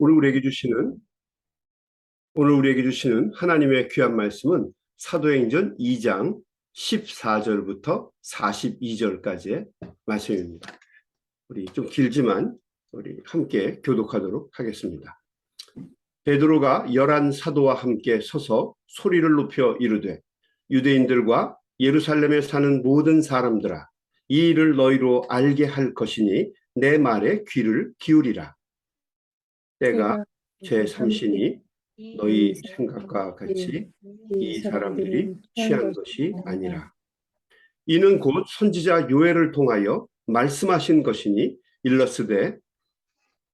오늘 우리에게 주시는 오늘 우리에게 주시는 하나님의 귀한 말씀은 사도행전 2장 14절부터 42절까지의 말씀입니다. 우리 좀 길지만 우리 함께 교독하도록 하겠습니다. 베드로가 열한 사도와 함께 서서 소리를 높여 이르되 유대인들과 예루살렘에 사는 모든 사람들아 이 일을 너희로 알게 할 것이니 내 말에 귀를 기울이라. 때가 제 삼신이 너희 생각과 같이 이 사람들이 취한 것이 아니라 이는 곧 선지자 요엘을 통하여 말씀하신 것이니 일러스되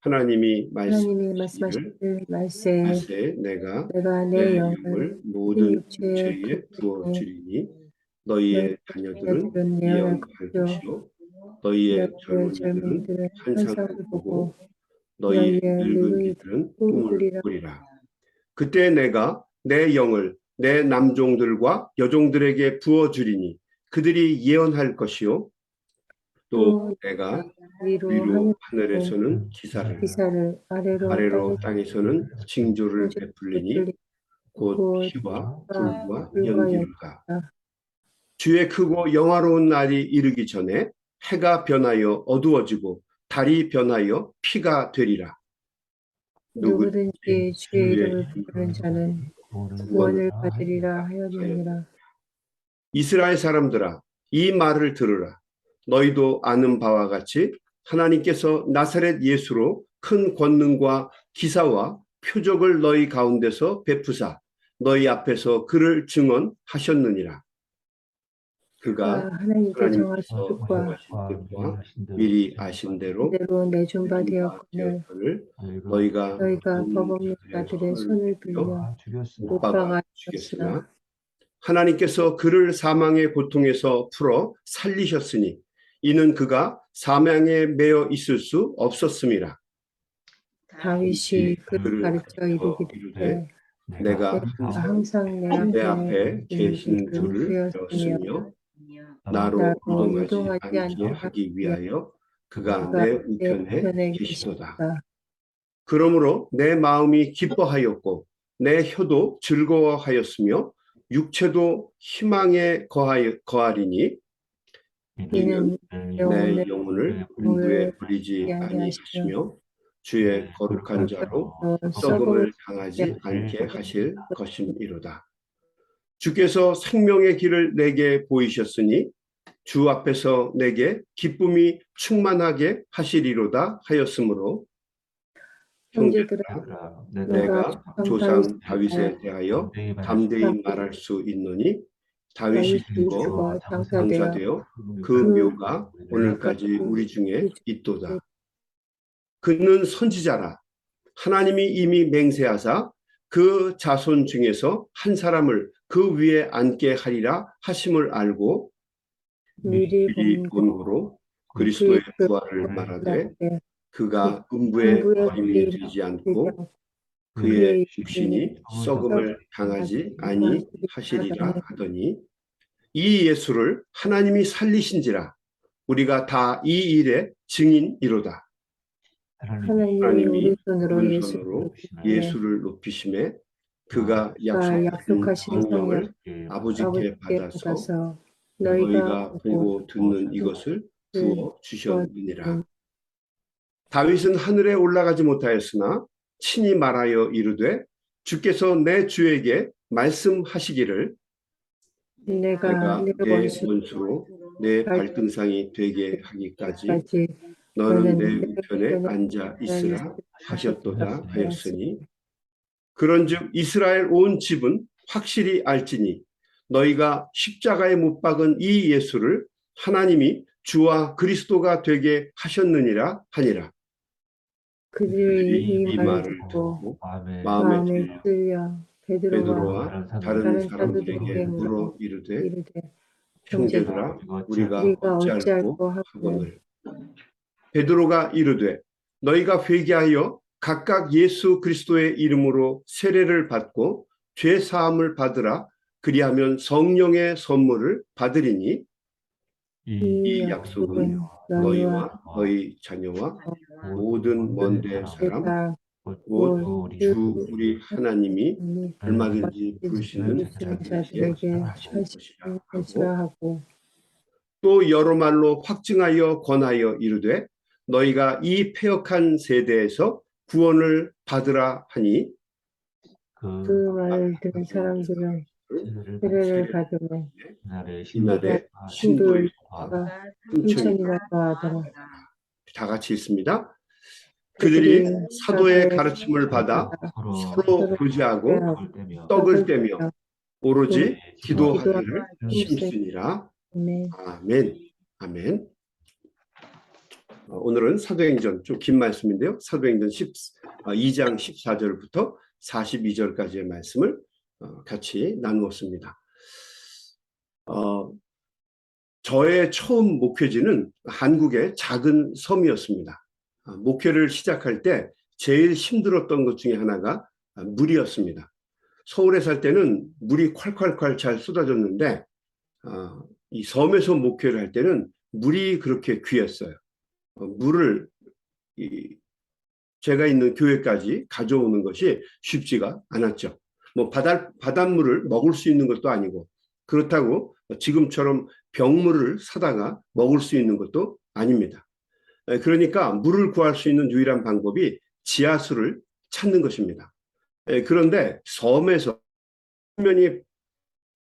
하나님이 말씀하시기를 말씀 하세 내가 내가 내내 영을 모든 육체에 부어 주리니 너희의 자녀들은 예언할 것이요 너희의 젊은이들은 환상을 보고 너희의 너희의 늙은 이들은 꿈을. 꾸리라. 그때 내가 내 영을 내 남종들과 여종들에게 부어 주리니 그들이 예언할 것이요 또또 내가 위로 위로 하늘 하늘에서는 기사를 기사를 아래로 아래로 땅에 땅에서는 징조를 베풀리니 베풀리 곧곧 피와 불과. 연기로다. 주의 크고 영화로운 날이 이르기 전에 해가 변하여 어두워지고 달이 변하여 피가 되리라. 누구든지 주의 이름을 부르는 자는 구원을 구원을 받으리라 하였느니라 이스라엘 사람들아 이 말을 들으라. 너희도 아는 바와 같이 하나님께서 나사렛 예수로 큰 권능과 기사와 표적을 너희 가운데서 베푸사 너희 앞에서 그를 증언하셨느니라. 그가 하나님께 정하신 하나님께서 뜻과 정하신 뜻과 미리 아신 대로 내준 바 되었거늘 너희가 너희가 법없는 자들의 손을 빌려 못못 박아 박아 주겠으나 주셨으나 하나님께서 그를 사망의 고통에서 풀어 살리셨으니 이는 그가 사망에 매여 있을 수 없었음이라. 다윗이 그를 그를 가르쳐 이르기를 내가 내가 항상 내내 앞에 계신 줄을 배웠으며 나로 나로 운동하지 운동하지 않게 하기 위하여 그가 내내 우편에 편에 계시도다. 그러므로 내 마음이 기뻐하였고 내 혀도 즐거워하였으며 육체도 희망에 거하여, 거하리니 이는 내 영혼을 음부에 버리지 아니하시며 주의 거룩한 자로 썩음을 당하지 않게 하실 것임이로다. 주께서 생명의 길을 내게 보이셨으니 주 앞에서 내게 기쁨이 충만하게 하시리로다 하였으므로 형제들아 내가 조상 다윗에 대하여 담대히 말할 수 있노니 다윗이 죽어 장사되어 그 묘가 오늘까지 우리 중에 있도다. 그는 선지자라 하나님이 이미 맹세하사 그 자손 중에서 한 사람을 그 위에 앉게 하리라 하심을 알고 미리 미리 본 본고로 그리스도의 부활을 말하되 그가 음부에 버림이 되지 않고 그의 육신이 썩음을 당하지 아니하시리라 하더니 이 예수를 하나님이 살리신지라 우리가 다 이 일의 증인이로다. 하나님이 오른손으로 예수를 예수를 높이심에 그가 약속하신 약속하신 성령을 성령을 아버지께 아버지께 받아서 받아서 너희가 너희가 보고 듣는 이것을 부어 음. 주셨느니라. 다윗은 하늘에 올라가지 못하였으나 친히 말하여 이르되 주께서 내 주에게 말씀하시기를 내가 내가 내내 원수 원수로 내 발등상이 되게 하기까지 까지 너는 내내 우편에 앉아 있으라 하셨도다 하였으니 그런즉 이스라엘 온 집은 확실히 알지니 너희가 십자가에 못 박은 이 예수를 하나님이 주와 그리스도가 되게 하셨느니라 하니라. 그들이 이 말을 듣고 마음에 마음에 끌려 베드로와 베드로와 다른 다른 사람들에게 물어 이르되 이르되 형제들아 우리가 어찌할꼬 하거늘? 베드로가 이르되 너희가 회개하여 각각 예수 그리스도의 이름으로 세례를 받고 죄 사함을 받으라. 그리하면 성령의 선물을 받으리니 이 약속은 너희와 너희 자녀와 모든 먼데 사람 곧 주 우리 하나님이 음, 얼마든지 부르시는 자들에게 것이라 하고 또 여러 말로 확증하여 권하여 이르되 너희가 이 패역한 세대에서 구원을 받으라 하니 그 말을 들은 사람들은 세례를 받으며 이날에 신도의 신도가 가 승천이 승천이라 하더라. 다 같이 있습니다. 그들이 사도의 가르침을 받아 서로 교제하고 떡을 떼며 오로지 기도하기를 힘쓰니라. 네. 아멘. 아멘. 어, 오늘은 사도행전 좀 긴 말씀인데요. 사도행전 10, 어, 2장 14절부터 42절까지의 말씀을 어, 같이 나누었습니다. 어, 저의 처음 목회지는 한국의 작은 섬이었습니다. 아, 목회를 시작할 때 제일 힘들었던 것 중에 하나가 아, 물이었습니다. 서울에 살 때는 물이 콸콸콸 잘 쏟아졌는데 아, 이 섬에서 목회를 할 때는 물이 그렇게 귀했어요. 어, 물을 이 제가 있는 교회까지 가져오는 것이 쉽지가 않았죠. 뭐 바다, 바닷물을 먹을 수 있는 것도 아니고 그렇다고 지금처럼 병물을 사다가 먹을 수 있는 것도 아닙니다. 에, 그러니까 물을 구할 수 있는 유일한 방법이 지하수를 찾는 것입니다. 에, 그런데 섬에서 사면이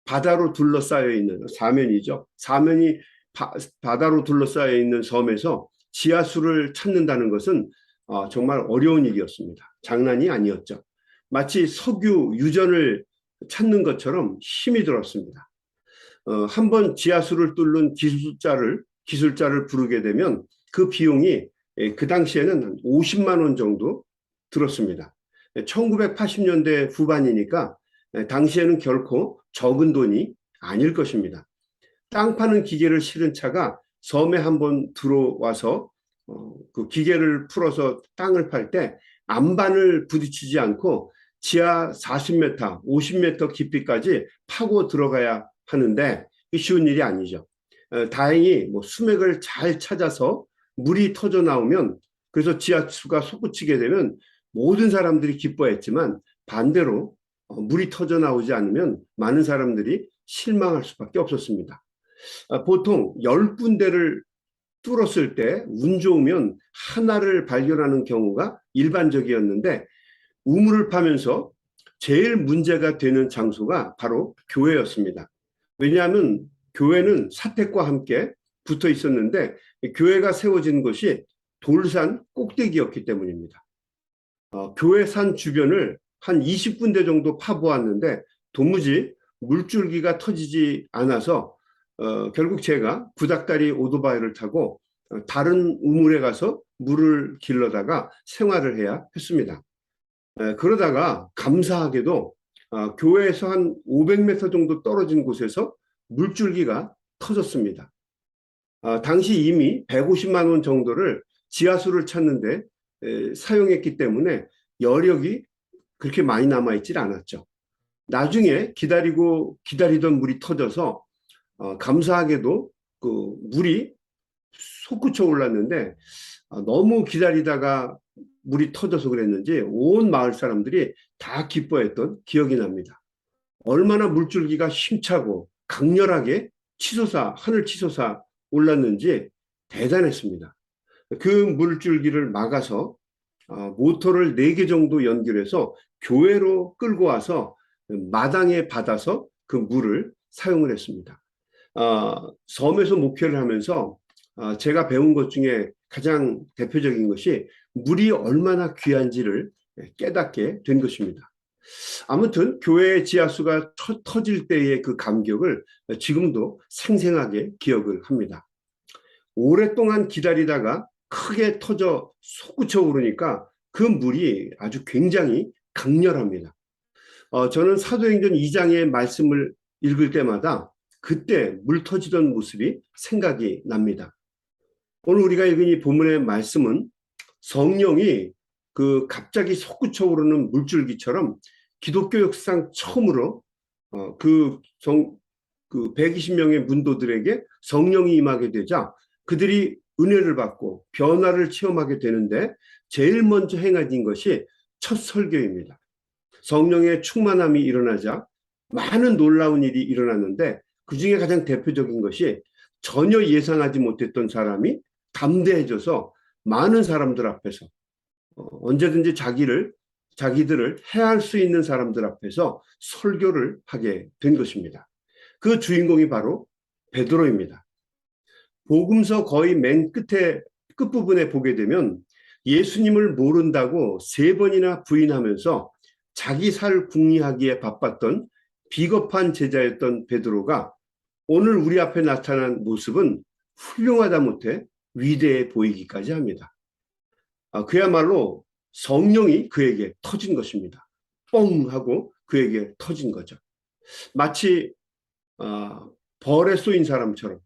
바다로 둘러싸여 있는 사면이죠. 사면이 바, 바다로 둘러싸여 있는 섬에서 지하수를 찾는다는 것은 어, 정말 어려운 일이었습니다. 장난이 아니었죠. 마치 석유 유전을 찾는 것처럼 힘이 들었습니다. 어, 한번 지하수를 뚫는 기술자를 기술자를 부르게 되면 그 비용이 예, 그 당시에는 한 50만 원 정도 들었습니다. 1980년대 후반이니까 예, 당시에는 결코 적은 돈이 아닐 것입니다. 땅 파는 기계를 실은 차가 섬에 한번 들어와서 어, 그 기계를 풀어서 땅을 팔 때 안반을 부딪히지 않고 지하 40m, 50m 깊이까지 파고 들어가야 하는데 이 쉬운 일이 아니죠. 어, 다행히 뭐 수맥을 잘 찾아서 물이 터져 나오면 그래서 지하수가 솟구치게 되면 모든 사람들이 기뻐했지만 반대로 어, 물이 터져 나오지 않으면 많은 사람들이 실망할 수밖에 없었습니다. 아, 보통 열 군데를 뚫었을 때 운 좋으면 하나를 발견하는 경우가 일반적이었는데 우물을 파면서 제일 문제가 되는 장소가 바로 교회였습니다. 왜냐하면 교회는 사택과 함께 붙어 있었는데 교회가 세워진 것이 돌산 꼭대기였기 때문입니다. 어, 교회 산 주변을 한 20군데 정도 파보았는데 도무지 물줄기가 터지지 않아서 어, 결국 제가 구닥다리 오토바이를 타고 어, 다른 우물에 가서 물을 길러다가 생활을 해야 했습니다. 에, 그러다가 감사하게도 어, 교회에서 한 500m 정도 떨어진 곳에서 물줄기가 터졌습니다. 어, 당시 이미 150만 원 정도를 지하수를 찾는데 에, 사용했기 때문에 여력이 그렇게 많이 남아있질 않았죠. 나중에 기다리고 기다리던 물이 터져서 어, 감사하게도 그 물이 솟구쳐 올랐는데 어, 너무 기다리다가 물이 터져서 그랬는지 온 마을 사람들이 다 기뻐했던 기억이 납니다. 얼마나 물줄기가 힘차고 강렬하게 치솟아 하늘 치솟아 올랐는지 대단했습니다. 그 물줄기를 막아서 어, 모터를 4개 정도 연결해서 교회로 끌고 와서 마당에 받아서 그 물을 사용을 했습니다. 어, 섬에서 목회를 하면서 어, 제가 배운 것 중에 가장 대표적인 것이 물이 얼마나 귀한지를 깨닫게 된 것입니다. 아무튼 교회의 지하수가 터, 터질 때의 그 감격을 지금도 생생하게 기억을 합니다. 오랫동안 기다리다가 크게 터져 솟구쳐 오르니까 그 물이 아주 굉장히 강렬합니다. 어, 저는 사도행전 2장의 말씀을 읽을 때마다 그때 물 터지던 모습이 생각이 납니다. 오늘 우리가 읽은 이 본문의 말씀은 성령이 그 갑자기 솟구쳐 오르는 물줄기처럼 기독교 역사상 처음으로 어, 그, 성, 그 120명의 문도들에게 성령이 임하게 되자 그들이 은혜를 받고 변화를 체험하게 되는데 제일 먼저 행하진 것이 첫 설교입니다. 성령의 충만함이 일어나자 많은 놀라운 일이 일어났는데 그 중에 가장 대표적인 것이 전혀 예상하지 못했던 사람이 담대해져서 많은 사람들 앞에서 어, 언제든지 자기를 자기들을 해할 수 있는 사람들 앞에서 설교를 하게 된 것입니다. 그 주인공이 바로 베드로입니다. 복음서 거의 맨 끝에 끝부분에 보게 되면 예수님을 모른다고 세 번이나 부인하면서 자기 살 궁리하기에 바빴던 비겁한 제자였던 베드로가 오늘 우리 앞에 나타난 모습은 훌륭하다 못해 위대해 보이기까지 합니다. 아, 그야말로 성령이 그에게 터진 것입니다. 뻥 하고 그에게 터진 거죠. 마치 아, 벌에 쏘인 사람처럼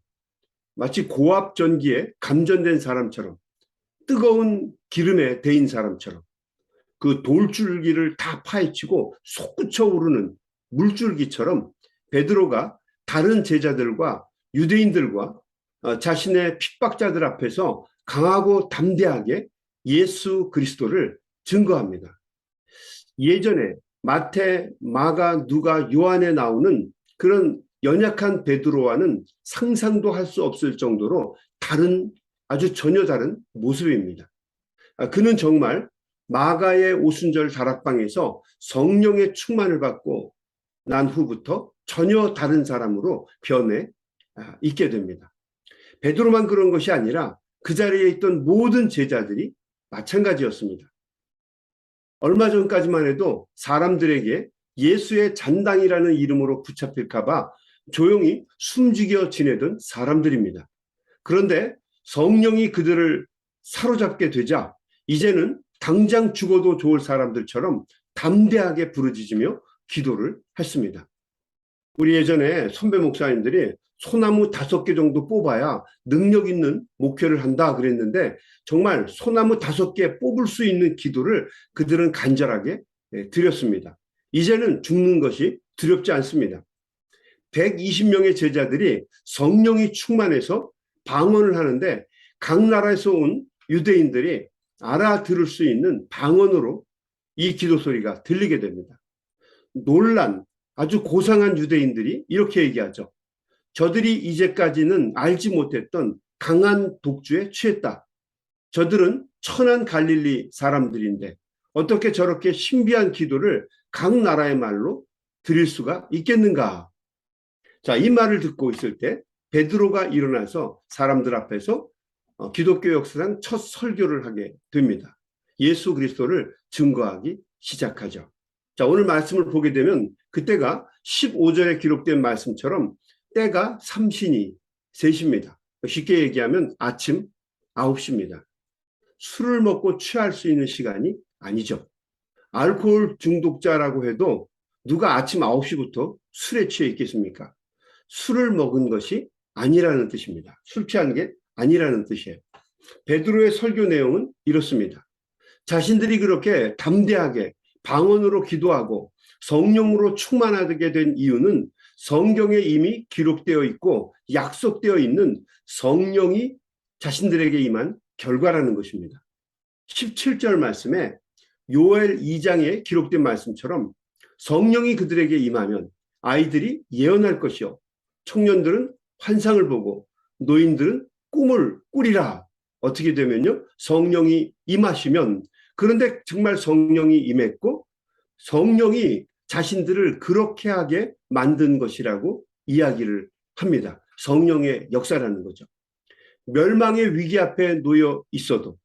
마치 고압 전기에 감전된 사람처럼 뜨거운 기름에 데인 사람처럼 그 돌줄기를 다 파헤치고 솟구쳐 오르는 물줄기처럼 베드로가 다른 제자들과 유대인들과 어, 자신의 핍박자들 앞에서 강하고 담대하게 예수 그리스도를 증거합니다. 예전에 마태, 마가, 누가, 요한에 나오는 그런 연약한 베드로와는 상상도 할 수 없을 정도로 다른 아주 전혀 다른 모습입니다. 아, 그는 정말 마가의 오순절 다락방에서 성령의 충만을 받고 난 후부터 전혀 다른 사람으로 변해 아, 있게 됩니다. 베드로만 그런 것이 아니라 그 자리에 있던 모든 제자들이 마찬가지였습니다. 얼마 전까지만 해도 사람들에게 예수의 잔당이라는 이름으로 붙잡힐까봐 조용히 숨죽여 지내던 사람들입니다. 그런데 성령이 그들을 사로잡게 되자 이제는 당장 죽어도 좋을 사람들처럼 담대하게 부르짖으며 기도를 했습니다. 우리 예전에 선배 목사님들이 소나무 다섯 개 정도 뽑아야 능력 있는 목회를 한다 그랬는데 정말 소나무 다섯 개 뽑을 수 있는 기도를 그들은 간절하게 예, 드렸습니다. 이제는 죽는 것이 두렵지 않습니다. 120명의 제자들이 성령이 충만해서 방언을 하는데 각 나라에서 온 유대인들이 알아들을 수 있는 방언으로 이 기도 소리가 들리게 됩니다. 놀란 아주 고상한 유대인들이 이렇게 얘기하죠. 저들이 이제까지는 알지 못했던 강한 독주에 취했다. 저들은 천한 갈릴리 사람들인데 어떻게 저렇게 신비한 기도를 각 나라의 말로 드릴 수가 있겠는가? 자, 이 말을 듣고 있을 때 베드로가 일어나서 사람들 앞에서 어, 기독교 역사상 첫 설교를 하게 됩니다. 예수 그리스도를 증거하기 시작하죠. 자, 오늘 말씀을 보게 되면 그때가 15절에 기록된 말씀처럼 때가 삼신이 셋입니다. 쉽게 얘기하면 아침 9시입니다. 술을 먹고 취할 수 있는 시간이 아니죠. 알코올 중독자라고 해도 누가 아침 9시부터 술에 취해 있겠습니까? 술을 먹은 것이 아니라는 뜻입니다. 술 취한 게 아니라는 뜻이에요. 베드로의 설교 내용은 이렇습니다. 자신들이 그렇게 담대하게 방언으로 기도하고 성령으로 충만하게 된 이유는 성경에 이미 기록되어 있고 약속되어 있는 성령이 자신들에게 임한 결과라는 것입니다. 17절 말씀에 요엘 2장에 기록된 말씀처럼 성령이 그들에게 임하면 아이들이 예언할 것이요. 청년들은 환상을 보고 노인들은 꿈을 꾸리라. 어떻게 되면요. 성령이 임하시면 그런데 정말 성령이 임했고 성령이 자신들을 그렇게 하게 만든 것이라고 이야기를 합니다. 성령의 역사라는 거죠. 멸망의 위기 앞에 놓여 있어도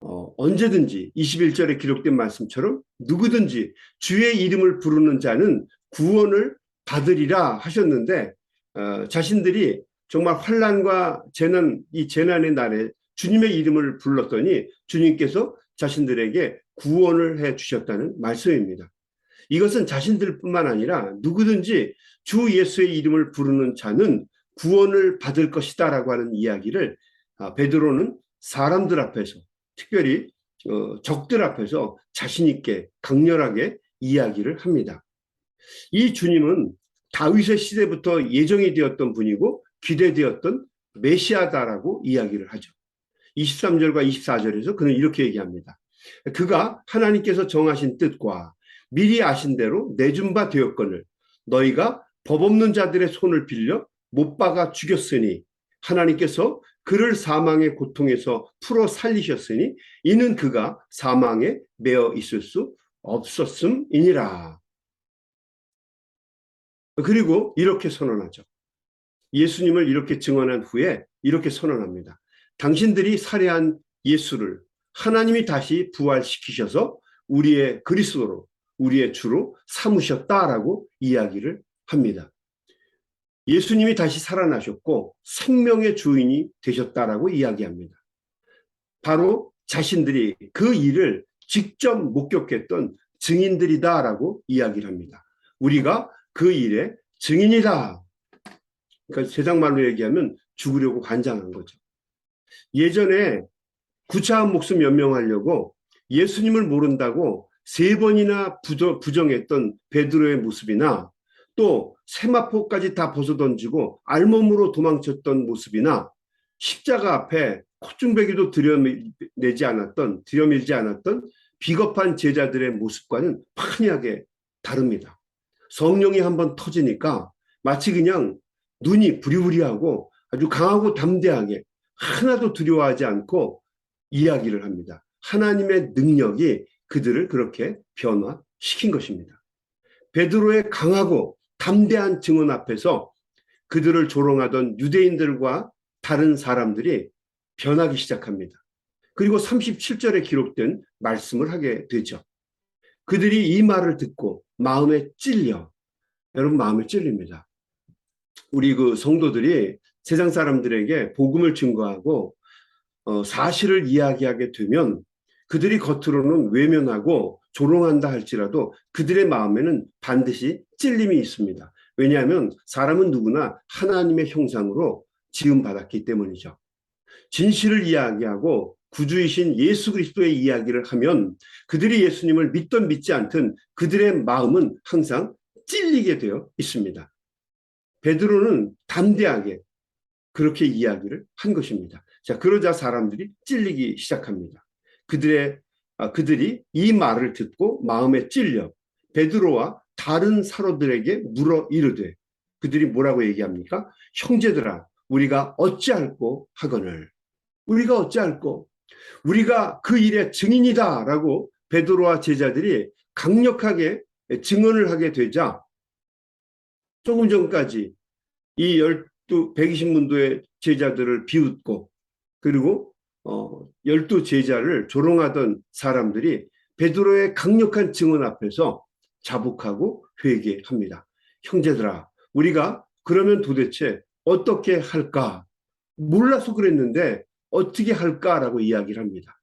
어, 언제든지 21절에 기록된 말씀처럼 누구든지 주의 이름을 부르는 자는 구원을 받으리라 하셨는데 어, 자신들이 정말 환란과 재난 이 재난의 날에 주님의 이름을 불렀더니 주님께서 자신들에게 구원을 해 주셨다는 말씀입니다. 이것은 자신들뿐만 아니라 누구든지 주 예수의 이름을 부르는 자는 구원을 받을 것이다 라고 하는 이야기를 아, 베드로는 사람들 앞에서 특별히 어, 적들 앞에서 자신 있게 강렬하게 이야기를 합니다. 이 주님은 다윗의 시대부터 예정이 되었던 분이고 기대되었던 메시아다라고 이야기를 하죠. 23절과 24절에서 그는 이렇게 얘기합니다. 그가 하나님께서 정하신 뜻과 미리 아신 대로 내준 바 되었거늘 너희가 법 없는 자들의 손을 빌려 못 박아 죽였으니 하나님께서 그를 사망의 고통에서 풀어 살리셨으니 이는 그가 사망에 매어 있을 수 없었음이니라. 그리고 이렇게 선언하죠. 예수님을 이렇게 증언한 후에 이렇게 선언합니다. 당신들이 살해한 예수를 하나님이 다시 부활시키셔서 우리의 그리스도로 우리의 주로 삼으셨다라고 이야기를 합니다. 예수님이 다시 살아나셨고 생명의 주인이 되셨다라고 이야기합니다. 바로 자신들이 그 일을 직접 목격했던 증인들이다라고 이야기를 합니다. 우리가 그 일의 증인이다. 그러니까 세상 말로 얘기하면 죽으려고 관장한 거죠. 예전에 구차한 목숨 연명하려고 예수님을 모른다고 세 번이나 부정했던 베드로의 모습이나 또 세마포까지 다 벗어던지고 알몸으로 도망쳤던 모습이나 십자가 앞에 콧중배기도 들여내지 않았던 들여밀지 않았던 비겁한 제자들의 모습과는 판이하게 다릅니다. 성령이 한번 터지니까 마치 그냥 눈이 부리부리하고 아주 강하고 담대하게 하나도 두려워하지 않고 이야기를 합니다. 하나님의 능력이 그들을 그렇게 변화시킨 것입니다. 베드로의 강하고 담대한 증언 앞에서 그들을 조롱하던 유대인들과 다른 사람들이 변하기 시작합니다. 그리고 37절에 기록된 말씀을 하게 되죠. 그들이 이 말을 듣고 마음에 찔려. 여러분 마음에 찔립니다. 우리 그 성도들이 세상 사람들에게 복음을 증거하고 어, 사실을 이야기하게 되면 그들이 겉으로는 외면하고 조롱한다 할지라도 그들의 마음에는 반드시 찔림이 있습니다. 왜냐하면 사람은 누구나 하나님의 형상으로 지음받았기 때문이죠. 진실을 이야기하고 구주이신 예수 그리스도의 이야기를 하면 그들이 예수님을 믿던 믿지 않든 그들의 마음은 항상 찔리게 되어 있습니다. 베드로는 담대하게 그렇게 이야기를 한 것입니다. 자, 그러자 사람들이 찔리기 시작합니다. 그들의 아, 그들이 이 말을 듣고 마음에 찔려 베드로와 다른 사로들에게 물어 이르되 그들이 뭐라고 얘기합니까? 형제들아 우리가 어찌할꼬 하거늘 우리가 어찌할꼬 우리가 그 일의 증인이다라고 베드로와 제자들이 강력하게 증언을 하게 되자 조금 전까지 이 열 두 120문도의 제자들을 비웃고 그리고 어, 열두 제자를 조롱하던 사람들이 베드로의 강력한 증언 앞에서 자복하고 회개합니다. 형제들아, 우리가 그러면 도대체 어떻게 할까? 몰라서 그랬는데 어떻게 할까라고 이야기를 합니다.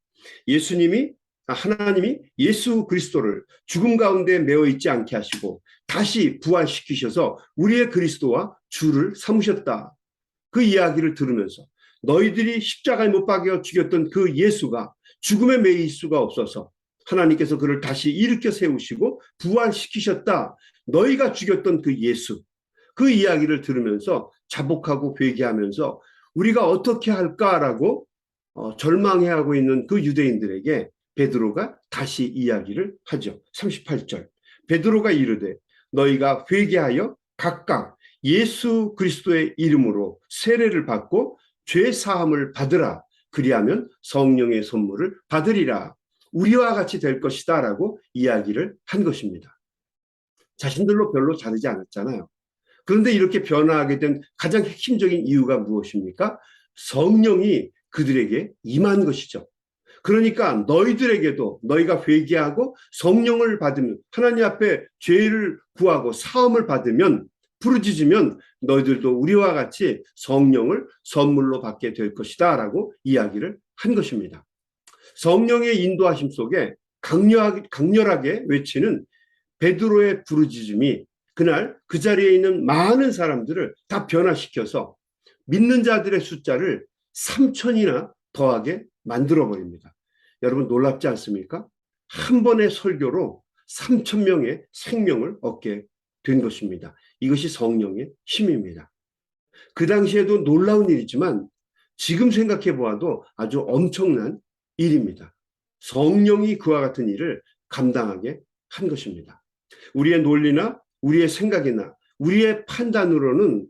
예수님이 하나님이 예수 그리스도를 죽음 가운데 매어 있지 않게 하시고 다시 부활시키셔서 우리의 그리스도와 주를 삼으셨다. 그 이야기를 들으면서 너희들이 십자가에 못 박여 죽였던 그 예수가 죽음에 매일 수가 없어서 하나님께서 그를 다시 일으켜 세우시고 부활시키셨다. 너희가 죽였던 그 예수. 그 이야기를 들으면서 자복하고 회개하면서 우리가 어떻게 할까라고 어, 절망해하고 있는 그 유대인들에게 베드로가 다시 이야기를 하죠. 38절. 베드로가 이르되 너희가 회개하여 각각 예수 그리스도의 이름으로 세례를 받고 죄 사함을 받으라. 그리하면 성령의 선물을 받으리라. 우리와 같이 될 것이다 라고 이야기를 한 것입니다. 자신들로 별로 다르지 않았잖아요. 그런데 이렇게 변화하게 된 가장 핵심적인 이유가 무엇입니까? 성령이 그들에게 임한 것이죠. 그러니까 너희들에게도 너희가 회개하고 성령을 받으면 하나님 앞에 죄를 구하고 사함을 받으면 부르짖으면 너희들도 우리와 같이 성령을 선물로 받게 될 것이다 라고 이야기를 한 것입니다. 성령의 인도하심 속에 강렬하게, 강렬하게 외치는 베드로의 부르짖음이 그날 그 자리에 있는 많은 사람들을 다 변화시켜서 믿는 자들의 숫자를 3천이나 더하게 만들어 버립니다. 여러분 놀랍지 않습니까? 한 번의 설교로 3천 명의 생명을 얻게 된 것입니다. 이것이 성령의 힘입니다. 그 당시에도 놀라운 일이지만 지금 생각해 보아도 아주 엄청난 일입니다. 성령이 그와 같은 일을 감당하게 한 것입니다. 우리의 논리나 우리의 생각이나 우리의 판단으로는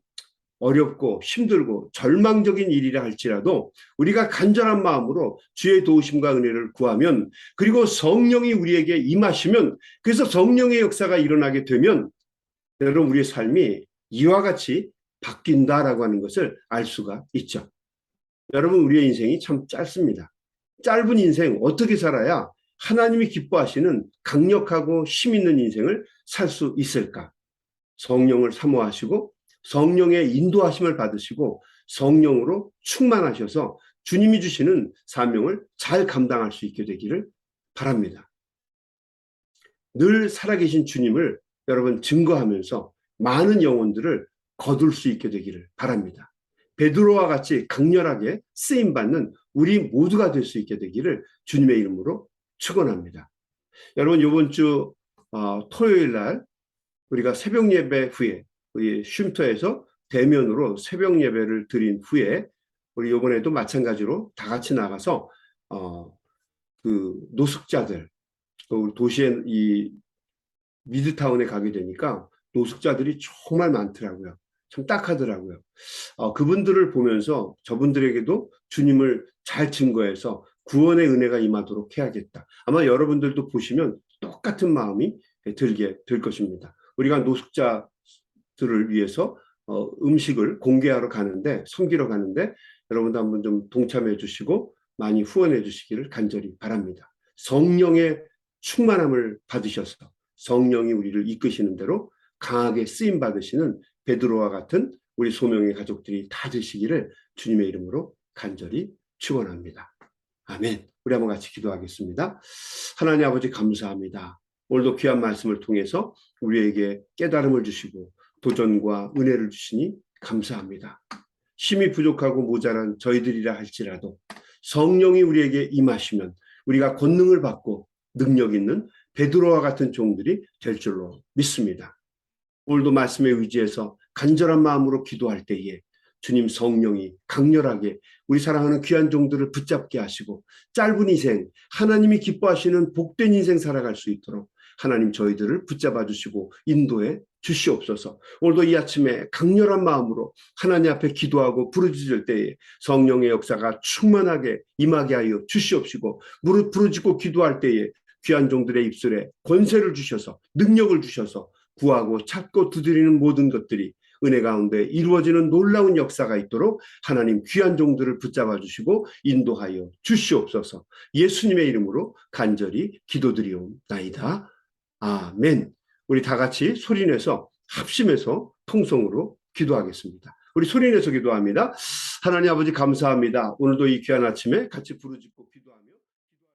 어렵고 힘들고 절망적인 일이라 할지라도 우리가 간절한 마음으로 주의 도우심과 은혜를 구하면 그리고 성령이 우리에게 임하시면 그래서 성령의 역사가 일어나게 되면 여러분 우리의 삶이 이와 같이 바뀐다라고 하는 것을 알 수가 있죠. 여러분 우리의 인생이 참 짧습니다. 짧은 인생 어떻게 살아야 하나님이 기뻐하시는 강력하고 힘 있는 인생을 살 수 있을까? 성령을 사모하시고 성령의 인도하심을 받으시고 성령으로 충만하셔서 주님이 주시는 사명을 잘 감당할 수 있게 되기를 바랍니다. 늘 살아계신 주님을 여러분 증거하면서 많은 영혼들을 거둘 수 있게 되기를 바랍니다. 베드로와 같이 강렬하게 쓰임 받는 우리 모두가 될 수 있게 되기를 주님의 이름으로 축원합니다. 여러분 이번 주 어, 토요일 날 우리가 새벽 예배 후에 쉼터에서 대면으로 새벽 예배를 드린 후에 우리 이번에도 마찬가지로 다 같이 나가서 어, 그 노숙자들 또 우리 도시에 이 미드타운에 가게 되니까 노숙자들이 정말 많더라고요. 참 딱하더라고요. 어, 그분들을 보면서 저분들에게도 주님을 잘 증거해서 구원의 은혜가 임하도록 해야겠다. 아마 여러분들도 보시면 똑같은 마음이 들게 될 것입니다. 우리가 노숙자 들을 위해서 어, 음식을 공개하러 가는데 섬기러 가는데 여러분도 한번 좀 동참해 주시고 많이 후원해 주시기를 간절히 바랍니다. 성령의 충만함을 받으셔서 성령이 우리를 이끄시는 대로 강하게 쓰임 받으시는 베드로와 같은 우리 소명의 가족들이 다 되시기를 주님의 이름으로 간절히 축원합니다. 아멘. 우리 한번 같이 기도하겠습니다. 하나님 아버지 감사합니다. 오늘도 귀한 말씀을 통해서 우리에게 깨달음을 주시고 도전과 은혜를 주시니 감사합니다. 힘이 부족하고 모자란 저희들이라 할지라도 성령이 우리에게 임하시면 우리가 권능을 받고 능력 있는 베드로와 같은 종들이 될 줄로 믿습니다. 오늘도 말씀에 의지해서 간절한 마음으로 기도할 때에 주님 성령이 강렬하게 우리 사랑하는 귀한 종들을 붙잡게 하시고 짧은 인생 하나님이 기뻐하시는 복된 인생 살아갈 수 있도록 하나님 저희들을 붙잡아 주시고 인도해 주시옵소서. 오늘도 이 아침에 강렬한 마음으로 하나님 앞에 기도하고 부르짖을 때에 성령의 역사가 충만하게 임하게 하여 주시옵시고 무릎 부르짖고 기도할 때에 귀한 종들의 입술에 권세를 주셔서 능력을 주셔서 구하고 찾고 두드리는 모든 것들이 은혜 가운데 이루어지는 놀라운 역사가 있도록 하나님 귀한 종들을 붙잡아 주시고 인도하여 주시옵소서. 예수님의 이름으로 간절히 기도드리옵나이다. 아멘. 우리 다 같이 소리내서 합심해서 통성으로 기도하겠습니다. 우리 소리내서 기도합니다. 하나님 아버지 감사합니다. 오늘도 이 귀한 아침에 같이 부르짖고